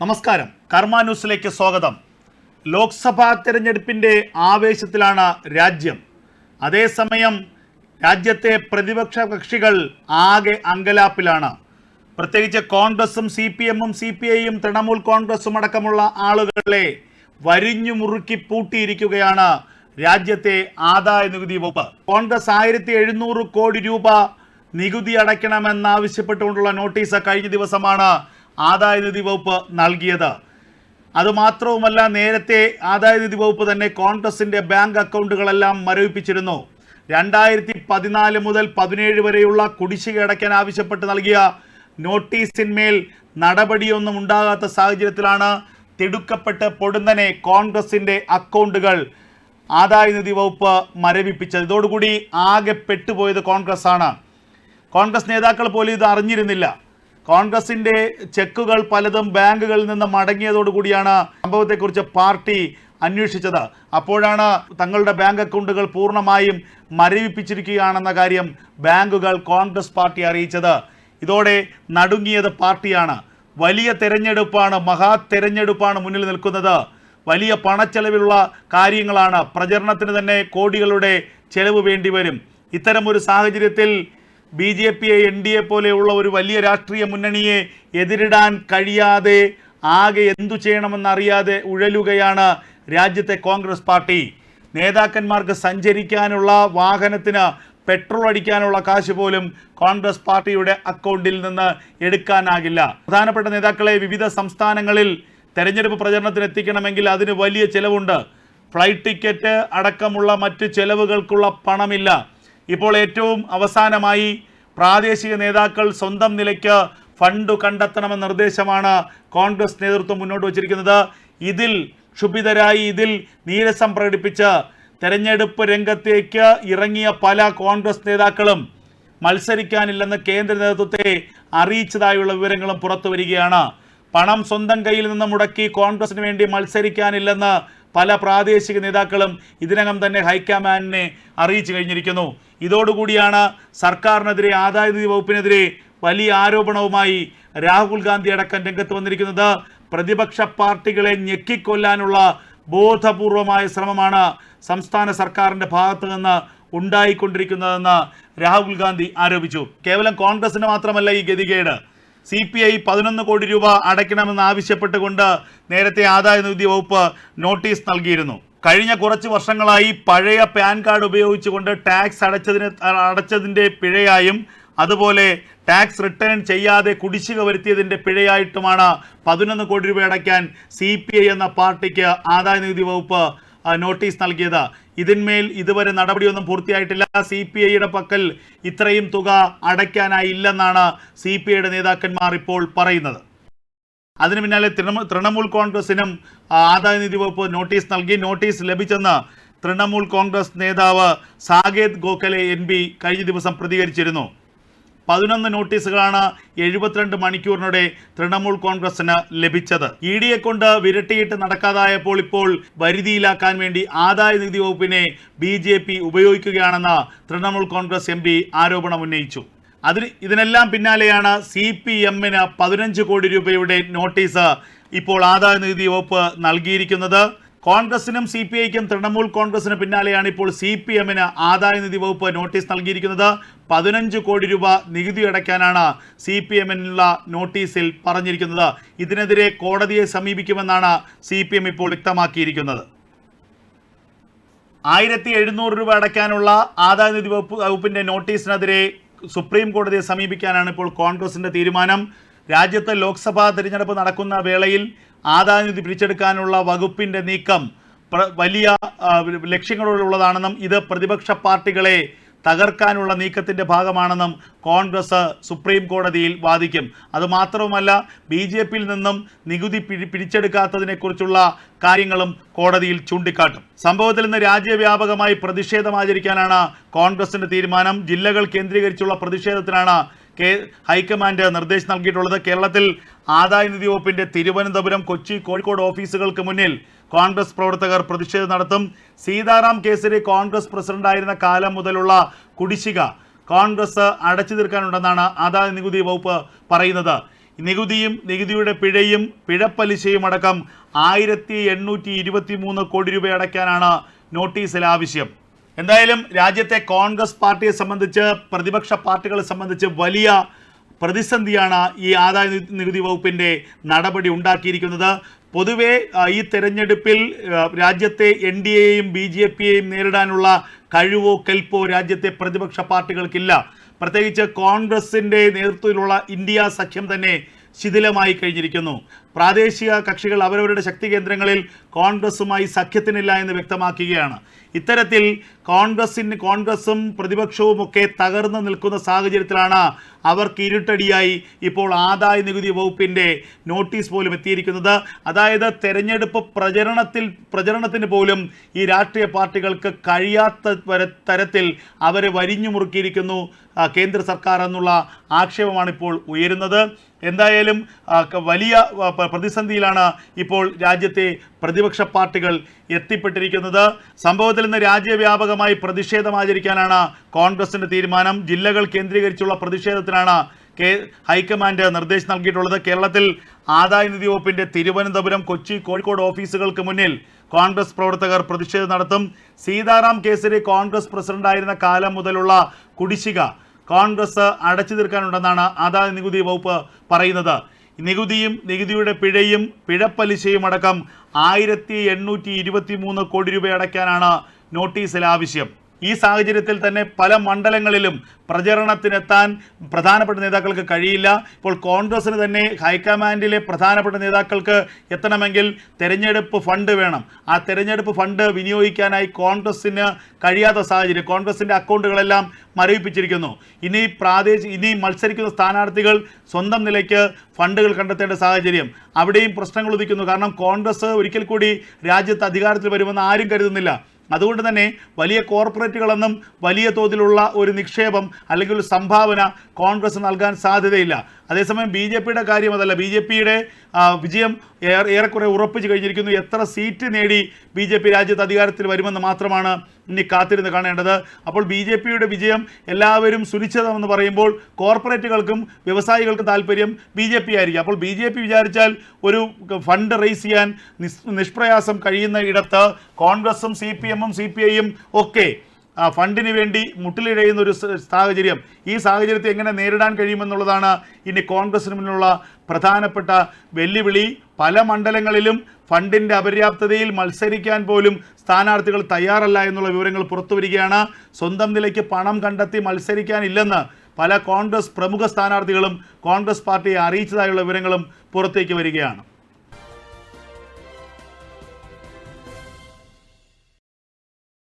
നമസ്കാരം. കർമ്മ ന്യൂസിലേക്ക് സ്വാഗതം. ലോക്സഭാ തെരഞ്ഞെടുപ്പിന്റെ ആവേശത്തിലാണ് രാജ്യം. അതേസമയം രാജ്യത്തെ പ്രതിപക്ഷ കക്ഷികൾ ആകെ അങ്കലാപ്പിലാണ്. പ്രത്യേകിച്ച് കോൺഗ്രസും സി പി എമ്മും സി പി ഐയും തൃണമൂൽ കോൺഗ്രസും അടക്കമുള്ള ആളുകളെ വരിഞ്ഞു മുറുക്കി പൂട്ടിയിരിക്കുകയാണ് രാജ്യത്തെ ആദായ നികുതി വകുപ്പ്. കോൺഗ്രസ് ആയിരത്തി എഴുന്നൂറ് കോടി രൂപ നികുതി അടയ്ക്കണമെന്നാവശ്യപ്പെട്ടുകൊണ്ടുള്ള നോട്ടീസ് കഴിഞ്ഞ ദിവസമാണ് ആദായ നികുതി വകുപ്പ് നൽകിയത്. അതുമാത്രവുമല്ല നേരത്തെ ആദായ നികുതി വകുപ്പ് തന്നെ കോൺഗ്രസിന്റെ ബാങ്ക് അക്കൗണ്ടുകളെല്ലാം മരവിപ്പിച്ചിരുന്നു. രണ്ടായിരത്തി പതിനാല് മുതൽ പതിനേഴ് വരെയുള്ള കുടിശ്ശിക അടയ്ക്കാൻ ആവശ്യപ്പെട്ട് നൽകിയ നോട്ടീസിന്മേൽ നടപടിയൊന്നും ഉണ്ടാകാത്ത സാഹചര്യത്തിലാണ് തിടുക്കപ്പെട്ട് പൊടുന്നനെ കോൺഗ്രസിന്റെ അക്കൗണ്ടുകൾ ആദായ നികുതി വകുപ്പ് മരവിപ്പിച്ചത്. ഇതോടുകൂടി ആകെ പെട്ടുപോയത് കോൺഗ്രസ് ആണ് കോൺഗ്രസ് നേതാക്കൾ പോലും ഇത് അറിഞ്ഞിരുന്നില്ല. കോൺഗ്രസിന്റെ ചെക്കുകൾ പലതും ബാങ്കുകളിൽ നിന്ന് മടങ്ങിയതോടുകൂടിയാണ് സംഭവത്തെക്കുറിച്ച് പാർട്ടി അന്വേഷിച്ചത്. അപ്പോഴാണ് തങ്ങളുടെ ബാങ്ക് അക്കൗണ്ടുകൾ പൂർണമായും മരവിപ്പിച്ചിരിക്കുകയാണെന്ന കാര്യം ബാങ്കുകൾ കോൺഗ്രസ് പാർട്ടി അറിയിച്ചത്. ഇതോടെ നടുങ്ങിയത് പാർട്ടിയാണ്. വലിയ തെരഞ്ഞെടുപ്പാണ് മഹാ തെരഞ്ഞെടുപ്പാണ് മുന്നിൽ നിൽക്കുന്നത്. വലിയ പണച്ചെലവിലുള്ള കാര്യങ്ങളാണ്. പ്രചരണത്തിന് തന്നെ കോടികളുടെ ചെലവ് വേണ്ടിവരും. ഇത്തരമൊരു സാഹചര്യത്തിൽ ബി ജെ പിയെ എൻ ഡി എ പോലെയുള്ള ഒരു വലിയ രാഷ്ട്രീയ മുന്നണിയെ എതിരിടാൻ കഴിയാതെ ആകെ എന്തു ചെയ്യണമെന്നറിയാതെ ഉഴലുകയാണ് രാജ്യത്തെ കോൺഗ്രസ് പാർട്ടി. നേതാക്കന്മാർക്ക് സഞ്ചരിക്കാനുള്ള വാഹനത്തിന് പെട്രോൾ അടിക്കാനുള്ള കാശ് പോലും കോൺഗ്രസ് പാർട്ടിയുടെ അക്കൗണ്ടിൽ നിന്ന് എടുക്കാനാകില്ല. പ്രധാനപ്പെട്ട നേതാക്കളെ വിവിധ സംസ്ഥാനങ്ങളിൽ തെരഞ്ഞെടുപ്പ് പ്രചരണത്തിന് എത്തിക്കണമെങ്കിൽ അതിന് വലിയ ചിലവുണ്ട്. ഫ്ലൈറ്റ് ടിക്കറ്റ് അടക്കമുള്ള മറ്റ് ചെലവുകൾക്കുള്ള പണമില്ല. ഇപ്പോൾ ഏറ്റവും അവസാനമായി പ്രാദേശിക നേതാക്കൾ സ്വന്തം നിലയ്ക്ക് ഫണ്ട് കണ്ടെത്തണമെന്ന നിർദ്ദേശമാണ് കോൺഗ്രസ് നേതൃത്വം മുന്നോട്ട് വച്ചിരിക്കുന്നത്. ഇതിൽ ക്ഷുഭിതരായി ഇതിൽ നീരസം പ്രകടിപ്പിച്ച് തെരഞ്ഞെടുപ്പ് രംഗത്തേക്ക് ഇറങ്ങിയ പല കോൺഗ്രസ് നേതാക്കളും മത്സരിക്കാനില്ലെന്ന് കേന്ദ്ര നേതൃത്വത്തെ അറിയിച്ചതായുള്ള വിവരങ്ങളും പുറത്തു വരികയാണ് പണം സ്വന്തം കയ്യിൽ നിന്ന് മുടക്കി കോൺഗ്രസിന് വേണ്ടി മത്സരിക്കാനില്ലെന്ന് പല പ്രാദേശിക നേതാക്കളും ഇതിനകം തന്നെ ഹൈക്കമാൻഡിനെ അറിയിച്ചു കഴിഞ്ഞിരിക്കുന്നു. ഇതോടുകൂടിയാണ് സർക്കാരിനെതിരെ ആദായ നികുതി വകുപ്പിനെതിരെ വലിയ ആരോപണവുമായി രാഹുൽ ഗാന്ധി അടക്കം രംഗത്ത് വന്നിരിക്കുന്നത്. പ്രതിപക്ഷ പാർട്ടികളെ ഞെക്കിക്കൊല്ലാനുള്ള ബോധപൂർവമായ ശ്രമമാണ് സംസ്ഥാന സർക്കാരിന്റെ ഭാഗത്ത് നിന്ന് ഉണ്ടായിക്കൊണ്ടിരിക്കുന്നതെന്ന് രാഹുൽ ഗാന്ധി ആരോപിച്ചു. കേവലം കോൺഗ്രസിന് മാത്രമല്ല ഈ ഗതികേട്. സി പി ഐ പതിനൊന്ന് കോടി രൂപ അടയ്ക്കണമെന്ന് ആവശ്യപ്പെട്ടുകൊണ്ട് നേരത്തെ ആദായ നികുതി വകുപ്പ് നോട്ടീസ് നൽകിയിരുന്നു. കഴിഞ്ഞ കുറച്ച് വർഷങ്ങളായി പഴയ പാൻ കാർഡ് ഉപയോഗിച്ചുകൊണ്ട് ടാക്സ് അടച്ചതിന് അടച്ചതിന്റെ പിഴയായും അതുപോലെ ടാക്സ് റിട്ടേൺ ചെയ്യാതെ കുടിശ്ശിക വരുത്തിയതിന്റെ പിഴയായിട്ടുമാണ് പതിനൊന്ന് കോടി രൂപ അടയ്ക്കാൻ സി എന്ന പാർട്ടിക്ക് ആദായ നികുതി വകുപ്പ് നോട്ടീസ് നൽകിയത്. ഇതിന്മേൽ ഇതുവരെ നടപടിയൊന്നും പൂർത്തിയായിട്ടില്ല. സി പി ഐയുടെ പക്കൽ ഇത്രയും തുക അടയ്ക്കാനായില്ലെന്നാണ് സി പി ഐയുടെ നേതാക്കന്മാർ ഇപ്പോൾ പറയുന്നത്. അതിനു പിന്നാലെ തൃണമൂൽ കോൺഗ്രസിനും ആദായനിധി വകുപ്പ് നോട്ടീസ് നൽകി. നോട്ടീസ് ലഭിച്ചെന്ന് തൃണമൂൽ കോൺഗ്രസ് നേതാവ് സാകേത് ഗോഖലെ എം കഴിഞ്ഞ ദിവസം പ്രതികരിച്ചിരുന്നു. പതിനൊന്ന് നോട്ടീസുകളാണ് എഴുപത്തിരണ്ട് മണിക്കൂറിനിടെ തൃണമൂൽ കോൺഗ്രസിന് ലഭിച്ചത്. ഇ ഡിയെ കൊണ്ട് വിരട്ടിയിട്ട് നടക്കാതായപ്പോൾ ഇപ്പോൾ വരുതിയിലാക്കാൻ വേണ്ടി ആദായ നികുതി വകുപ്പിനെ ബി ജെ പി ഉപയോഗിക്കുകയാണെന്ന് തൃണമൂൽ കോൺഗ്രസ് എം പി ആരോപണം ഉന്നയിച്ചു. അതിന് ഇതിനെല്ലാം പിന്നാലെയാണ് സി പി എമ്മിന് പതിനഞ്ച് കോടി രൂപയുടെ നോട്ടീസ് ഇപ്പോൾ ആദായ നികുതി വകുപ്പ് നൽകിയിരിക്കുന്നത്. കോൺഗ്രസിനും സി പി ഐക്കും തൃണമൂൽ കോൺഗ്രസിന് പിന്നാലെയാണ് ഇപ്പോൾ സി പി എമ്മിന് ആദായ നിധി വകുപ്പ് നോട്ടീസ് നൽകിയിരിക്കുന്നത്. പതിനഞ്ച് കോടി രൂപ നികുതി അടയ്ക്കാനാണ് സി പി എമ്മിനുള്ള നോട്ടീസിൽ പറഞ്ഞിരിക്കുന്നത്. ഇതിനെതിരെ കോടതിയെ സമീപിക്കുമെന്നാണ് സി പി എം ഇപ്പോൾ വ്യക്തമാക്കിയിരിക്കുന്നത്. ആയിരത്തി എഴുന്നൂറ് രൂപ അടയ്ക്കാനുള്ള ആദായ നിധി വകുപ്പ് വകുപ്പിന്റെ നോട്ടീസിനെതിരെ സുപ്രീം കോടതിയെ സമീപിക്കാനാണ് ഇപ്പോൾ കോൺഗ്രസിന്റെ തീരുമാനം. രാജ്യത്ത് ലോക്സഭാ തിരഞ്ഞെടുപ്പ് നടക്കുന്ന വേളയിൽ ആദായ പിടിച്ചെടുക്കാനുള്ള വകുപ്പിന്റെ നീക്കം വലിയ ലക്ഷ്യങ്ങളുള്ളതാണെന്നും ഇത് പ്രതിപക്ഷ പാർട്ടികളെ തകർക്കാനുള്ള നീക്കത്തിന്റെ ഭാഗമാണെന്നും കോൺഗ്രസ് സുപ്രീം കോടതിയിൽ വാദിക്കും. അതുമാത്രവുമല്ല ബി ജെ പിയിൽ നിന്നും നികുതി പിടിച്ചെടുക്കാത്തതിനെക്കുറിച്ചുള്ള കാര്യങ്ങളും കോടതിയിൽ ചൂണ്ടിക്കാട്ടും. സംഭവത്തിൽ നിന്ന് രാജ്യവ്യാപകമായി പ്രതിഷേധം ആചരിക്കാനാണ് കോൺഗ്രസിന്റെ തീരുമാനം. ജില്ലകൾ കേന്ദ്രീകരിച്ചുള്ള പ്രതിഷേധത്തിനാണ് കെ ഹൈക്കമാൻഡ് നിർദ്ദേശം നൽകിയിട്ടുള്ളത് കേരളത്തിൽ ആദായ നികുതി വകുപ്പിന്റെ തിരുവനന്തപുരം കൊച്ചി കോഴിക്കോട് ഓഫീസുകൾക്ക് മുന്നിൽ കോൺഗ്രസ് പ്രവർത്തകർ പ്രതിഷേധം നടത്തും. സീതാറാം കേസരി കോൺഗ്രസ് പ്രസിഡന്റായിരുന്ന കാലം മുതലുള്ള കുടിശ്ശിക കോൺഗ്രസ് അടച്ചു തീർക്കാനുണ്ടെന്നാണ് ആദായ നികുതി വകുപ്പ് പറയുന്നത്. നികുതിയും നികുതിയുടെ പിഴയും പിഴപ്പലിശയും അടക്കം ആയിരത്തി എണ്ണൂറ്റി ഇരുപത്തി മൂന്ന് കോടി രൂപ അടയ്ക്കാനാണ് നോട്ടീസിൽ ആവശ്യം. എന്തായാലും രാജ്യത്തെ കോൺഗ്രസ് പാർട്ടിയെ സംബന്ധിച്ച് പ്രതിപക്ഷ പാർട്ടികളെ സംബന്ധിച്ച് വലിയ പ്രതിസന്ധിയാണ് ഈ ആദായ നികുതി- വകുപ്പിന്റെ നടപടി ഉണ്ടാക്കിയിരിക്കുന്നത്. പൊതുവേ ഈ തെരഞ്ഞെടുപ്പിൽ രാജ്യത്തെ എൻ ഡി എയും ബി ജെ പിയെയും നേരിടാനുള്ള കഴിവോ കെൽപ്പോ രാജ്യത്തെ പ്രതിപക്ഷ പാർട്ടികൾക്കില്ല. പ്രത്യേകിച്ച് കോൺഗ്രസിന്റെ നേതൃത്വത്തിലുള്ള ഇന്ത്യ സഖ്യം തന്നെ ശിഥിലമായി കഴിഞ്ഞിരിക്കുന്നു. പ്രാദേശിക കക്ഷികൾ അവരവരുടെ ശക്തി കേന്ദ്രങ്ങളിൽ കോൺഗ്രസുമായി സഖ്യത്തിനില്ല എന്ന് വ്യക്തമാക്കുകയാണ്. ഇത്തരത്തിൽ കോൺഗ്രസിന് കോൺഗ്രസും പ്രതിപക്ഷവും ഒക്കെ തകർന്നു നിൽക്കുന്ന സാഹചര്യത്തിലാണ് അവർക്ക് ഇരുട്ടടിയായി ഇപ്പോൾ ആദായ നികുതി വകുപ്പിന്റെ നോട്ടീസ് പോലും എത്തിയിരിക്കുന്നത്. അതായത് തെരഞ്ഞെടുപ്പ് പ്രചരണത്തിൽ പ്രചരണത്തിന് പോലും ഈ രാഷ്ട്രീയ പാർട്ടികൾക്ക് കഴിയാത്ത തരത്തിൽ അവരെ വരിഞ്ഞു മുറുക്കിയിരിക്കുന്നു കേന്ദ്ര സർക്കാർ എന്നുള്ള ആക്ഷേപമാണ് ഇപ്പോൾ ഉയരുന്നത്. എന്തായാലും വലിയ പ്രതിസന്ധിയിലാണ് ഇപ്പോൾ രാജ്യത്തെ പ്രതിപക്ഷ പാർട്ടികൾ എത്തിപ്പെട്ടിരിക്കുന്നത്. സംഭവത്തിൽ നിന്ന് രാജ്യവ്യാപകമായി പ്രതിഷേധം ആചരിക്കാനാണ് കോൺഗ്രസിന്റെ തീരുമാനം. ജില്ലകൾ കേന്ദ്രീകരിച്ചുള്ള പ്രതിഷേധത്തിനാണ് കെ ഹൈക്കമാൻഡ് നിർദ്ദേശം നൽകിയിട്ടുള്ളത്. കേരളത്തിൽ ആദായ നികുതി വകുപ്പിന്റെ തിരുവനന്തപുരം കൊച്ചി കോഴിക്കോട് ഓഫീസുകൾക്ക് മുന്നിൽ കോൺഗ്രസ് പ്രവർത്തകർ പ്രതിഷേധം നടത്തും. സീതാറാം കേസരി കോൺഗ്രസ് പ്രസിഡന്റായിരുന്ന കാലം മുതലുള്ള കുടിശ്ശിക കോൺഗ്രസ് അടച്ചു തീർക്കാനുണ്ടെന്നാണ് ആദായ നികുതി വകുപ്പ് പറയുന്നത്. നികുതിയും നികുതിയുടെ പിഴയും പിഴപ്പലിശയും അടക്കം ആയിരത്തി എണ്ണൂറ്റി ഇരുപത്തി മൂന്ന് കോടി രൂപ അടയ്ക്കാനാണ് നോട്ടീസിൽ ആവശ്യം. ഈ സാഹചര്യത്തിൽ തന്നെ പല മണ്ഡലങ്ങളിലും പ്രചരണത്തിനെത്താൻ പ്രധാനപ്പെട്ട നേതാക്കൾക്ക് കഴിയില്ല. ഇപ്പോൾ കോൺഗ്രസിന് തന്നെ ഹൈക്കമാൻഡിലെ പ്രധാനപ്പെട്ട നേതാക്കൾക്ക് എത്തണമെങ്കിൽ തെരഞ്ഞെടുപ്പ് ഫണ്ട് വേണം. ആ തെരഞ്ഞെടുപ്പ് ഫണ്ട് വിനിയോഗിക്കാനായി കോൺഗ്രസിന് കഴിയാത്ത സാഹചര്യം കോൺഗ്രസിന്റെ അക്കൗണ്ടുകളെല്ലാം മരവിപ്പിച്ചിരിക്കുന്നു. ഇനി പ്രാദേശിക ഇനി മത്സരിക്കുന്ന സ്ഥാനാർത്ഥികൾ സ്വന്തം നിലയ്ക്ക് ഫണ്ടുകൾ കണ്ടെത്തേണ്ട സാഹചര്യം. അവിടെയും പ്രശ്നങ്ങൾ ഉദിക്കുന്നു. കാരണം കോൺഗ്രസ് ഒരിക്കൽ കൂടി രാജ്യത്ത് അധികാരത്തിൽ വരുമെന്ന് ആരും കരുതുന്നില്ല. അതുകൊണ്ട് തന്നെ വലിയ കോർപ്പറേറ്റുകളൊന്നും വലിയ തോതിലുള്ള ഒരു നിക്ഷേപം അല്ലെങ്കിൽ ഒരു സംഭാവന കോൺഗ്രസ് നൽകാൻ സാധ്യതയില്ല. അതേസമയം ബി ജെ പിയുടെ കാര്യം അതല്ല ബി ജെ പിയുടെ വിജയം ഏറെക്കുറെ ഉറപ്പിച്ചു കഴിഞ്ഞിരിക്കുന്നു. എത്ര സീറ്റ് നേടി ബി ജെ പി രാജ്യത്ത് അധികാരത്തിൽ വരുമെന്ന് മാത്രമാണ് ഇനി കാത്തിരുന്ന് കാണേണ്ടത്. അപ്പോൾ ബി ജെ പിയുടെ വിജയം എല്ലാവരും സുനിശ്ചിതമെന്ന് പറയുമ്പോൾ കോർപ്പറേറ്റുകൾക്കും വ്യവസായികൾക്കും താല്പര്യം ബി ജെ പി ആയിരിക്കും. അപ്പോൾ ബി ജെ പി വിചാരിച്ചാൽ ഒരു ഫണ്ട് റേസ് ചെയ്യാൻ നിഷ്പ്രയാസം കഴിയുന്ന ഇടത്ത് കോൺഗ്രസും സി പി എമ്മും സി പി ഐയും ഒക്കെ ഫണ്ടിന് വേണ്ടി മുട്ടിലിഴയുന്ന ഒരു സാഹചര്യം. ഈ സാഹചര്യത്തെ എങ്ങനെ നേരിടാൻ കഴിയുമെന്നുള്ളതാണ് ഇനി കോൺഗ്രസിന് മുന്നിലുള്ള പ്രധാനപ്പെട്ട വെല്ലുവിളി. പല മണ്ഡലങ്ങളിലും ഫണ്ടിന്റെ അപര്യാപ്തതയിൽ മത്സരിക്കാൻ പോലും സ്ഥാനാർത്ഥികൾ തയ്യാറല്ല എന്നുള്ള വിവരങ്ങൾ പുറത്തു വരികയാണ് സ്വന്തം നിലയ്ക്ക് പണം കണ്ടെത്തി മത്സരിക്കാനില്ലെന്ന് പല കോൺഗ്രസ് പ്രമുഖ സ്ഥാനാർത്ഥികളും കോൺഗ്രസ് പാർട്ടിയെ അറിയിച്ചതായുള്ള വിവരങ്ങളും പുറത്തേക്ക് വരികയാണ്.